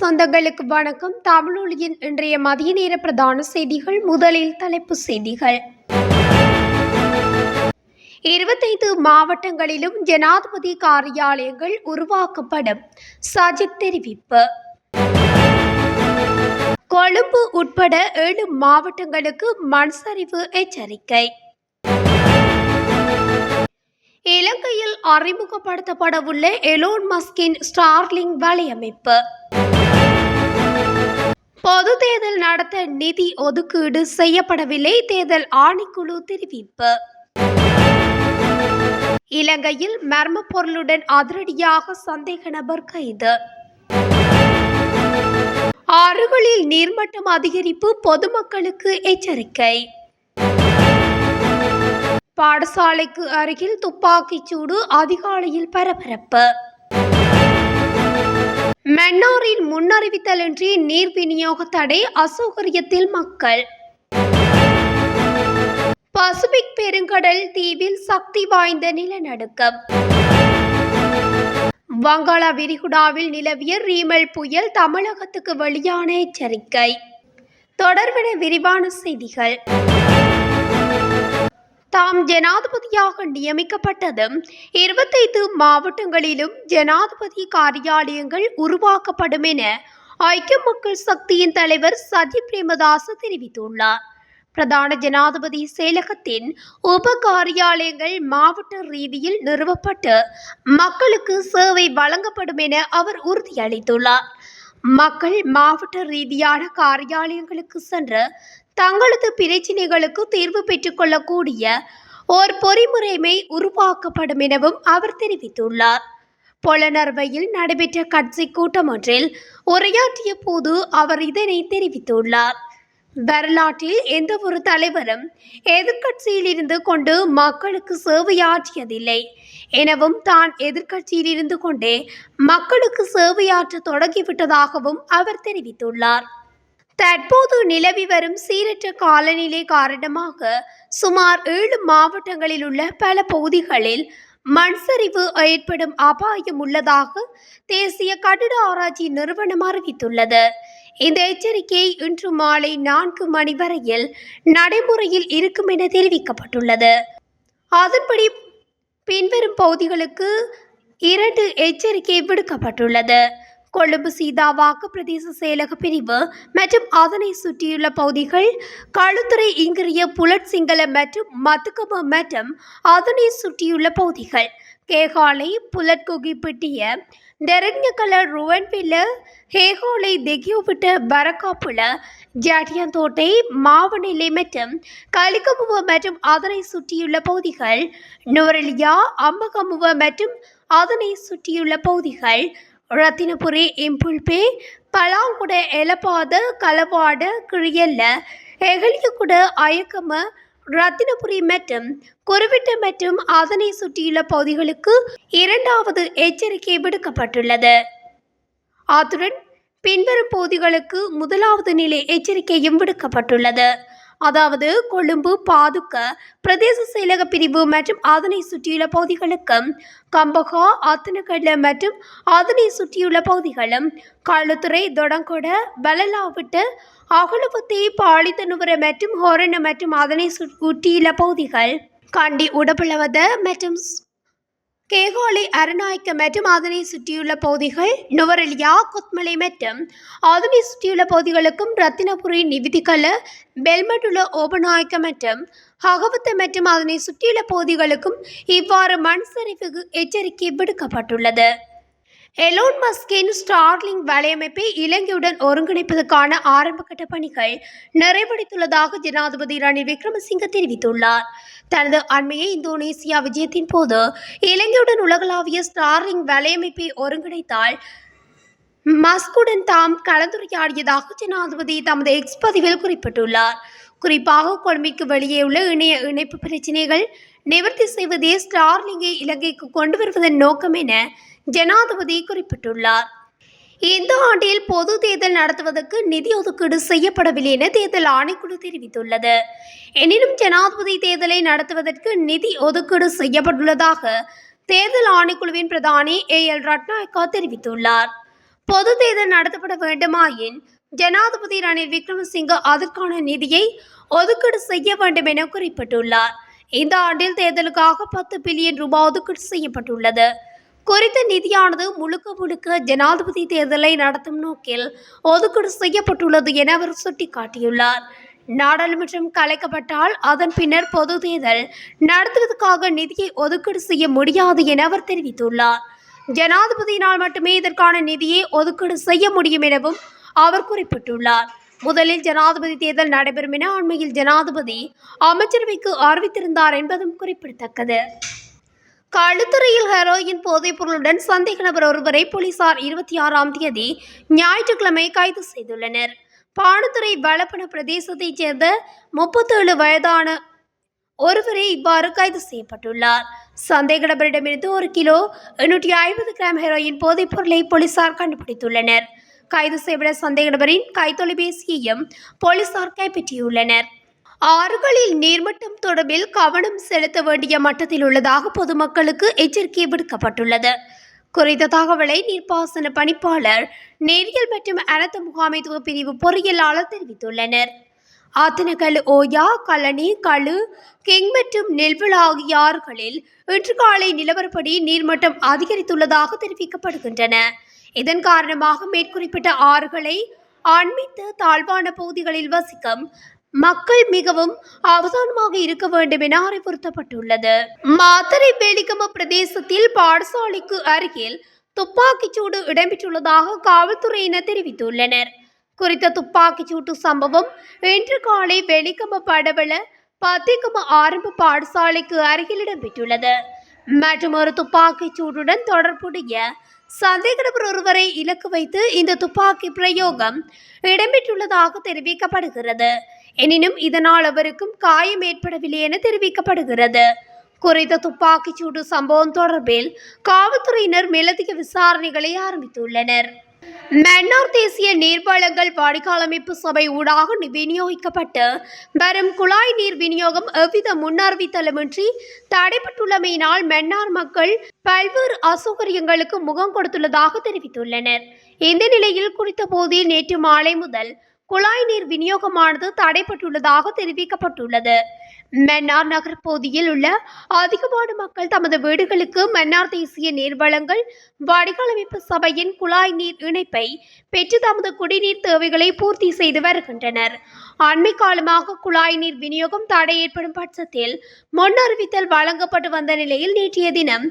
சொந்தங்களுக்கு வணக்கம். தமிழொலியின் இன்றைய மதிய நேர பிரதான செய்திகள் முதலில் தலைப்பு செய்திகள். இருபத்தைந்து மாவட்டங்களிலும் ஜனாதிபதி காரியாலயங்கள் உருவாக்கப்படும். சஜித் தெரிவிப்பு. கொழும்பு உட்பட ஏழு மாவட்டங்களுக்கு மண் சரிவு எச்சரிக்கை. இலங்கையில் அறிமுகப்படுத்தப்படவுள்ள எலோன் மஸ்கின் ஸ்டார்லிங் வலையமைப்பு. பொது தேர்தல் நடத்த நிதி ஒதுக்கீடு செய்யப்படவில்லை. தேர்தல் ஆணைக்குழு தெரிவிப்பு. இலங்கையில் மர்ம பொருளுடன் அதிரடியாக சந்தேக நபர் கைது. ஆறுகளில் நீர்மட்டம் அதிகரிப்பு பொதுமக்களுக்கு எச்சரிக்கை. பாடசாலைக்கு அருகில் துப்பாக்கிச் சூடு அதிகாலையில் பரபரப்பு. மன்னாரில் முன்னறிவித்தலின்றி நீர் விநியோக தடை அசௌகரியத்தில் மக்கள். பசிபிக் பெருங்கடல் தீவில் சக்தி வாய்ந்த நிலநடுக்கம். வங்காள விரிகுடாவில் நிலவிய ரீமல் புயல் தமிழகத்துக்கு வெளியான எச்சரிக்கை. தொடர்பின விரிவான செய்திகள். தாம் ஜனாதிபதியாக நியமிக்கப்பட்டதும் இருபத்தைந்து மாவட்டங்களிலும் ஜனாதிபதி காரியாலயங்கள் உருவாக்கப்படும் என ஐக்கிய மக்கள் சக்தியின் தலைவர் சதி பிரேமதாச தெரிவித்துள்ளார். பிரதான ஜனாதிபதி செயலகத்தின் உப காரியாலயங்கள் மாவட்ட ரீதியில் நிறுவப்பட்டு மக்களுக்கு சேவை வழங்கப்படும் என அவர் உறுதியளித்துள்ளார். மக்கள் மாவட்ட ரீதியான காரியாலயங்களுக்கு சென்று தங்களது பிரச்சினைகளுக்கு தீர்வு பெற்றுக்கொள்ளக்கூடிய ஓர் பொறிமுறைமை உருவாக்கப்படும் எனவும் அவர் தெரிவித்துள்ளார். பொலனர்வையில் நடைபெற்ற கட்சி கூட்டம் ஒன்றில் உரையாற்றிய போது அவர் இதனை தெரிவித்துள்ளார். வரலாற்றில் எந்த ஒரு தலைவரும் எதிர்க்கட்சியில் இருந்து கொண்டு மக்களுக்கு சேவையாற்றியதில்லை. எனவும் தான் எதிர்க்கட்சியில் இருந்து கொண்டே மக்களுக்கு சேவையாற்ற தொடங்கிவிட்டதாகவும் அவர் தெரிவித்துள்ளார். தற்போது நிலவி வரும் சீரற்ற காலநிலை காரணமாக சுமார் ஏழு மாவட்டங்களில் உள்ள பல பகுதிகளில் மண் சரிவு ஏற்படும் அபாயம் உள்ளதாக தேசிய கட்டிட ஆராய்ச்சி நிறுவனம் அறிவித்துள்ளது. இந்த எச்சரிக்கை இன்று மாலை நான்கு மணி வரையில் நடைமுறையில் இருக்கும் என தெரிவிக்கப்பட்டுள்ளது. அதன்படி பின்வரும் பகுதிகளுக்கு இரண்டு எச்சரிக்கை விடுக்கப்பட்டுள்ளது. கொழும்பு சீதாவாக்கு பிரதேச செயலக பிரிவு மற்றும் அதனை சுற்றியுள்ள பகுதிகள் களுத்துறை இங்கிரிய புலட் சிங்கள மற்றும் மத்துக்கம மற்றும் அதனை சுற்றியுள்ள பகுதிகள். கேகாலை புலட் குகிப்பிட்டிய டெரண்யக்கல ருவன்பில்ல ஹேகோலை தெகியோவிட்ட பரக்காப்புல ஜாட்டியந்தோட்டை மாவநிலை மற்றும் கலிகமுவ மற்றும் அதனை சுற்றியுள்ள பகுதிகள் நுவரலியா அம்பகமுவ மற்றும் அதனை சுற்றியுள்ள பகுதிகள் ரத்தினபுரி இம்புல்பே பலாங்குட எலப்பாத களவாட கிழியல்ல எகலியகுட அயக்கம ரத்தினபுரி மற்றும் குருவிட்டு மற்றும் அதனை சுற்றியுள்ள பகுதிகளுக்கு இரண்டாவது எச்சரிக்கை விடுக்கப்பட்டுள்ளது. அத்துடன் பின்வரும் பகுதிகளுக்கு முதலாவது நிலை எச்சரிக்கையும் விடுக்கப்பட்டுள்ளது. அதாவது கொழும்பு பாதுக்க பிரதேச செயலக பிரிவு மற்றும் அதனை சுற்றியுள்ள பகுதிகளுக்கும் கம்பகா ஆத்தனக்கல்ல மற்றும் அதனை சுற்றியுள்ள பகுதிகளும் களுத்துறை தொடங்கொட பலலாவிட்டு அகலுவத்தி பாலித்தனுவர மற்றும் ஹோரண மற்றும் அதனை சுற்றியுள்ள பகுதிகள் கண்டி உடப்புலவத மற்றும் கேகாலை அரநாயக்க மற்றும் அதனை சுற்றியுள்ள பகுதிகள் நுவரெலியா கொத்மலை மற்றும் அதனை சுற்றியுள்ள பகுதிகளுக்கும் ரத்தினபுரி நிவிதிக்கல பெல்மட்டுள்ள ஓபநாயக்க மற்றும் ஹகவத்த மற்றும் அதனை சுற்றியுள்ள பகுதிகளுக்கும் இவ்வாறு மண் சரிவுக்கு எச்சரிக்கை விடுக்கப்பட்டுள்ளது. எலோன் மஸ்கின் ஸ்டார்லிங் வலையமைப்பை இலங்கையுடன் ஒருங்கிணைப்பதற்கான ஆரம்பகட்ட பணிகள் நிறைவடைத்துள்ளதாக ஜனாதிபதி ரணில் விக்ரமசிங்க தெரிவித்துள்ளார். தனது அண்மைய இந்தோனேசியா விஜயத்தின் போது இலங்கையுடன் உலகளாவிய ஸ்டார்லிங் வலையமைப்பை ஒருங்கிணைத்தால் மஸ்குடன் தாம் கலந்துரையாடியதாக ஜனாதிபதி தமது எக்ஸ் பதிவில் குறிப்பிட்டுள்ளார். குறிப்பாக கொழும்பிக்கு வெளியே உள்ள இணைய இணைப்பு பிரச்சினைகள் நிவர்த்தி செய்வதே ஸ்டார்லிங்கை இலங்கைக்கு கொண்டு வருவதன் நோக்கம் என ஜனாதிபதி குறிப்பிட்டுள்ளார். இந்த ஆண்டில் பொது தேர்தல் நடத்துவதற்கு நிதி ஒதுக்கீடு செய்யப்படவில்லை என தேர்தல் ஆணைக்குழு தெரிவித்துள்ளது. எனினும் ஜனாதிபதி தேர்தலை நடத்துவதற்கு நிதி ஒதுக்கீடு செய்யப்பட்டுள்ளதாக தேர்தல் ஆணைக்குழுவின் பிரதானி ஏ எல் ரட்நாயக்கா தெரிவித்துள்ளார். பொது தேர்தல் நடத்தப்பட வேண்டுமாயின் ஜனாதிபதி ரணில் விக்ரமசிங்க அதற்கான நிதியை ஒதுக்கீடு செய்ய வேண்டும் என குறிப்பிட்டுள்ளார். இந்த ஆண்டில் தேர்தலுக்காக பத்து பில்லியன் ரூபாய் ஒதுக்கீடு செய்யப்பட்டுள்ளது. குறித்த நிதியானது முழுக்க முழுக்க ஜனாதிபதி தேர்தலை நடத்தும் நோக்கில் ஒதுக்கீடு செய்யப்பட்டுள்ளது என அவர் சுட்டிக்காட்டியுள்ளார். நாடாளுமன்றம் கலைக்கப்பட்டால் அதன் பின்னர் பொது தேர்தல் நடத்துவதற்காக நிதியை ஒதுக்கீடு செய்ய முடியாது என அவர் தெரிவித்துள்ளார். ஜனாதிபதியினால் மட்டுமே இதற்கான நிதியை ஒதுக்கீடு செய்ய முடியும் எனவும் அவர் குறிப்பிட்டுள்ளார். முதலில் ஜனாதிபதி தேர்தல் நடைபெறும் என அண்மையில் ஜனாதிபதி அமைச்சரவைக்கு அறிவித்திருந்தார் என்பதும் குறிப்பிடத்தக்கது. களுத்துறையில் ஹெரோயின் போதைப் பொருளுடன் சந்தேக நபர் ஒருவரை போலீசார் இருபத்தி ஆறாம் தேதி ஞாயிற்றுக்கிழமை கைது செய்துள்ளனர். பாணத்துறை வளப்பன பிரதேசத்தைச் சேர்ந்த முப்பத்தேழு வயதான ஒருவரே இவ்வாறு கைது செய்யப்பட்டுள்ளார். சந்தேக நபரிடமிருந்து ஒரு கிலோ எண்ணூற்றி ஐம்பது கிராம் ஹெரோயின் போதைப் பொருளை போலீசார் கண்டுபிடித்துள்ளனர். கைது செய்யப்பட்ட சந்தேக நபரின் கைத்தொலைபேசியையும் போலீசார் கைப்பற்றியுள்ளனர். ஆறுகளில் நீர்மட்டம் தொடர்பில் கவனம் செலுத்த வேண்டிய மட்டத்தில் உள்ளதாக பொதுமக்களுக்கு எச்சரிக்கை விடுக்கப்பட்டுள்ளது. குறித்த தகவலை நீர்ப்பாசன பணிப்பாளர் நேரியல் மற்றும் அனர்த்த முகாமைத்துவ பிரிவு பொறியியலாளர் தெரிவித்துள்ளனர். ஆத்தனகல் ஓயா கழனி கழு கிங் மற்றும் நெல்விழா ஆகிய ஆறுகளில் இன்று காலை நிலவரப்படி நீர்மட்டம் அதிகரித்துள்ளதாக தெரிவிக்கப்படுகின்றன. இதன் காரணமாக மேற்குறிப்பிட்ட ஆறுகளை அண்மித்த தாழ்வான பகுதிகளில் வசிக்கும் மக்கள் மிகவும் அவதானமாக இருக்க வேண்டும் என அறிவுறுத்தப்பட்டுள்ளது. மாத்தறை வேலிகம பிரதேசத்தில் பாடசாலைக்கு அருகில் துப்பாக்கிச்சூடு இடம்பெற்றுள்ளதாக காவல்துறையினர் தெரிவித்துள்ளனர். குறித்த துப்பாக்கிச்சூட்டு சம்பவம் இன்று காலை வெளிக்கம படவள பத்திகம ஆரம்ப பாடசாலைக்கு அருகில் இடம்பெற்றுள்ளது. மற்றும் ஒரு துப்பாக்கிச் சூடுடன் தொடர்புடைய சந்தேகநபர் ஒருவரை இலக்கு வைத்து இந்த துப்பாக்கி பிரயோகம் இடம்பெற்றுள்ளதாக தெரிவிக்கப்படுகிறது. எனினும் இதனால் அவருக்கும் காயம் ஏற்படவில்லை என தெரிவிக்கப்படுகிறது. குறித்த துப்பாக்கிச்சூடு சம்பவம் தொடர்பில் காவல்துறையினர் மேலதிக விசாரணைகளை ஆரம்பித்துள்ளனர். மன்னார் தேசிய நீர்வளங்கள் வடிகாலமைப்பு சபை ஊடாக விநியோகிக்கப்பட்டு வரும் குழாய் நீர் விநியோகம் எவ்வித முன்னறிவித்தலுமின்றி தடைப்பட்டுள்ளமையினால் மன்னார் மக்கள் பல்வேறு அசௌகரியங்களுக்கு முகம் கொடுத்துள்ளதாக தெரிவித்துள்ளனர். இந்த நிலையில் குறித்த போதில் நேற்று மாலை முதல் குழாய் நீர் விநியோகமானது தடைப்பட்டுள்ளதாக தெரிவிக்கப்பட்டுள்ளது. மன்னார் நகர் பகுதியில் உள்ள அதிகமான மக்கள் தமது வீடுகளுக்கு மன்னார் தேசிய நீர்வளங்கள் வடிகாலமைப்பு சபையின் குழாய் நீர் இணைப்பை பெற்று தமது குடிநீர் தேவைகளை பூர்த்தி செய்து வருகின்றனர். அண்மை காலமாக குழாய் நீர் விநியோகம் தடை ஏற்படும் பட்சத்தில் முன் அறிவித்தல் வழங்கப்பட்டு வந்த நிலையில் நேற்றைய தினம்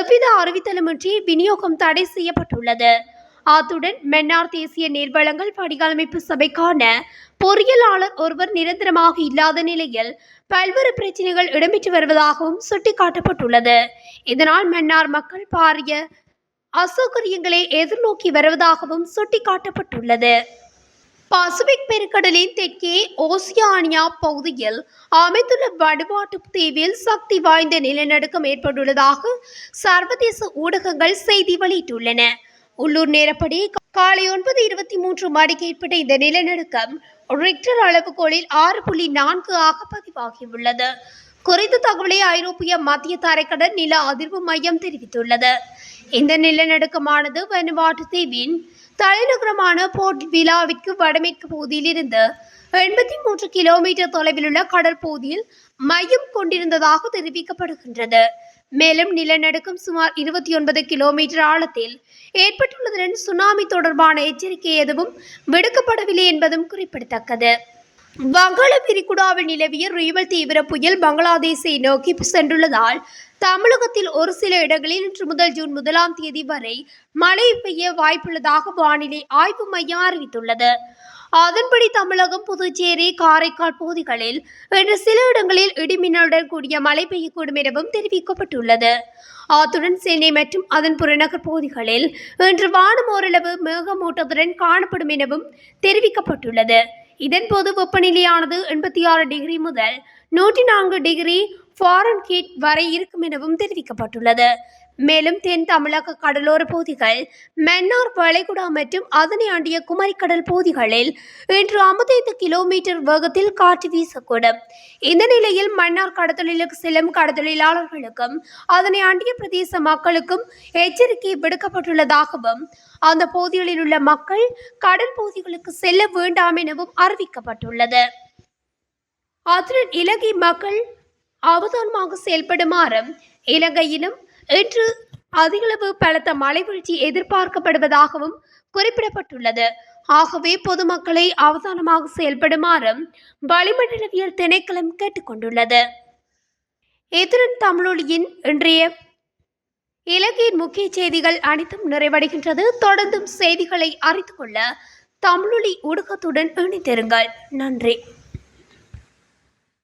எவ்வித அறிவித்தலுமின்றி விநியோகம் தடை செய்யப்பட்டுள்ளது. அத்துடன் மன்னார் தேசிய நீர்வளங்கள் வடிகாலமைப்பு சபைக்கான பொறியியலாளர் ஒருவர் நிரந்தரமாக இல்லாத நிலையில் பல்வேறு பிரச்சனைகள் இடம்பெற்று வருவதாகவும் சுட்டிக்காட்டப்பட்டுள்ளது. இதனால் மன்னார் மக்கள் பாரிய அசௌகரியங்களை எதிர்நோக்கி வருவதாகவும் சுட்டிக்காட்டப்பட்டுள்ளது. பசிபிக் பெருங்கடலின் தெற்கே ஓசியானியா பகுதியில் அமைந்துள்ள வடுவாட்டு தீவில் சக்தி வாய்ந்த நிலநடுக்கம் ஏற்பட்டுள்ளதாக சர்வதேச ஊடகங்கள் செய்தி வெளியிட்டுள்ளன. உள்ளூர் நேரப்படி காலை ஒன்பது இருபத்தி மூன்று மணிக்கு ஏற்பட்ட இந்த நிலநடுக்கம் ரிக்டர் அளவுகோலில் ஆறு புள்ளி நான்கு ஆக பதிவாகியுள்ளது. குறித்த தகவலை ஐரோப்பிய மத்திய தரைக்கடல் நில அதிர்வு மையம் தெரிவித்துள்ளது. இந்த நிலநடுக்கமானது வனுவாட்டு தீவின் தலைநகரமான போர்ட் விலாவிற்கு வடமேற்கு பகுதியிலிருந்து எண்பத்தி மூன்று கிலோமீட்டர் தொலைவில் உள்ள கடற்பகுதியில் மையம் கொண்டிருந்ததாக தெரிவிக்கப்படுகின்றது. மேலும் நிலநடுக்கம் சுமார் இருபத்தி ஒன்பது கிலோமீட்டர் ஆழத்தில் ஏற்பட்டுள்ளதுடன் சுனாமி தொடர்பான எச்சரிக்கை எதுவும் விடுக்கப்படவில்லை என்பதும் குறிப்பிடத்தக்கது. வங்காள விரிகுடாவில் நிலவிய ரிவல் தீவிர புயல் பங்களாதேஷை நோக்கி சென்றுள்ளதால் தமிழகத்தில் ஒரு சில இடங்களில் இன்று முதல் ஜூன் முதலாம் தேதி வரை மழை பெய்ய வாய்ப்புள்ளதாக வானிலை ஆய்வு மையம் அறிவித்துள்ளது. அதன்படி தமிழகம் புதுச்சேரி காரைக்கால் பகுதிகளில் இன்று சில இடங்களில் இடிமின்னலுடன் கூடிய மழை பெய்யக்கூடும் எனவும் தெரிவிக்கப்பட்டுள்ளது. அத்துடன் சென்னை மற்றும் அதன் புறநகர் பகுதிகளில் இன்று வானம் ஓரளவு மேகமூட்டத்துடன் காணப்படும் எனவும் தெரிவிக்கப்பட்டுள்ளது. இதன்போது வெப்பநிலையானது எண்பத்தி ஆறு டிகிரி முதல் நூற்றி நான்கு டிகிரி ஃபாரன்ஹீட் வரை இருக்கும் எனவும் தெரிவிக்கப்பட்டுள்ளது. மேலும் தென் தமிழக கடலோர பகுதிகள் மன்னார் வளைகுடா மற்றும் அதனை ஆண்டிய குமரிக்கடல் பகுதிகளில் இன்று ஐம்பத்தைந்து கிலோமீட்டர் வேகத்தில் காற்று வீசக்கூடும். இந்த நிலையில் மன்னார் கடத்தொழிலுக்கு செல்லும் கடத்தொழிலாளர்களுக்கும் அதனை ஆண்டிய பிரதேச மக்களுக்கும் எச்சரிக்கை விடுக்கப்பட்டுள்ளதாகவும் அந்த பகுதிகளில் உள்ள மக்கள் கடல் பகுதிகளுக்கு செல்ல வேண்டாம் எனவும் அறிவிக்கப்பட்டுள்ளது. அத்துடன் இலங்கை மக்கள் அவதானமாக செயல்படுமாறும் இலங்கையிலும் இன்று அதிகளவு பலத்த மழை வீழ்ச்சி எதிர்பார்க்கப்படுவதாகவும் குறிப்பிடப்பட்டுள்ளது. ஆகவே பொதுமக்களை அவதானமாக செயல்படுமாறும் வளிமண்டலவியல் திணைக்களம் கேட்டுக்கொண்டுள்ளது. எதிரன் தமிழொலியின் இன்றைய இலங்கையின் முக்கிய செய்திகள் அனைத்தும் நிறைவடைகின்றது. தொடர்ந்தும் செய்திகளை அறிந்து கொள்ள தமிழொலி ஊடகத்துடன் இணைந்திருங்கள். நன்றி.